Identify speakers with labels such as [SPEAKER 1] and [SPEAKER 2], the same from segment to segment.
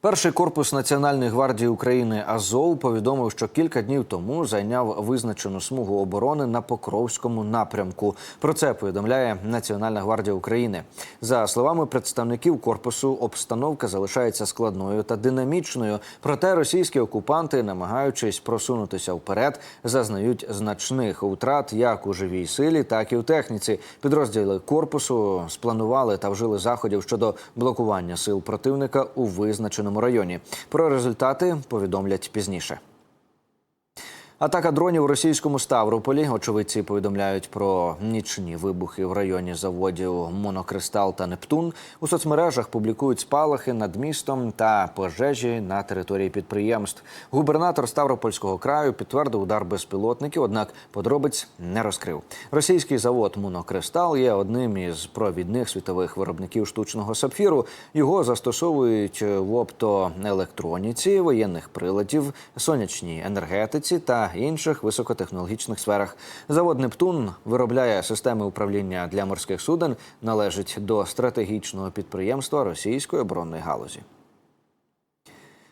[SPEAKER 1] Перший корпус Національної гвардії України Азов повідомив, що кілька днів тому зайняв визначену смугу оборони на Покровському напрямку. Про це повідомляє Національна гвардія України. За словами представників корпусу, обстановка залишається складною та динамічною. Проте російські окупанти, намагаючись просунутися вперед, зазнають значних втрат як у живій силі, так і у техніці. Підрозділи корпусу спланували та вжили заходів щодо блокування сил противника у визначеному районі. Про результати повідомлять пізніше. Атака дронів у російському Ставрополі. Очевидці повідомляють про нічні вибухи в районі заводів Монокристал та Нептун. У соцмережах публікують спалахи над містом та пожежі на території підприємств. Губернатор Ставропольського краю підтвердив удар безпілотників, однак подробиць не розкрив. Російський завод Монокристал є одним із провідних світових виробників штучного сапфіру. Його застосовують в оптоелектроніці, воєнних приладів, сонячній енергетиці інших високотехнологічних сферах. Завод Нептун виробляє системи управління для морських суден, належить до стратегічного підприємства російської оборонної галузі.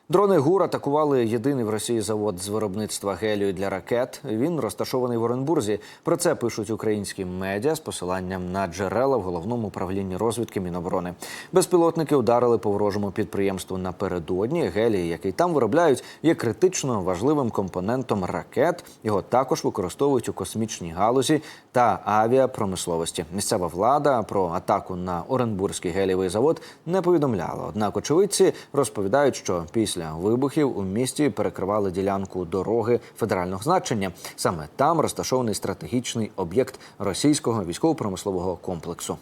[SPEAKER 1] Дрони ГУР атакували єдиний в Росії завод з виробництва гелію для ракет. Він розташований в Оренбурзі. Про це пишуть українські медіа з посиланням на джерела в головному управлінні розвідки Міноборони. Безпілотники ударили по ворожому підприємству напередодні. Гелій, який там виробляють, є критично важливим компонентом ракет. Його також використовують у космічній галузі та авіапромисловості. Місцева влада про атаку на Оренбурзький гелієвий завод не повідомляла. Однак очевидці розповідають, що після Після вибухів у місті перекривали ділянку дороги федерального значення. Саме там розташований стратегічний об'єкт російського військово-промислового комплексу.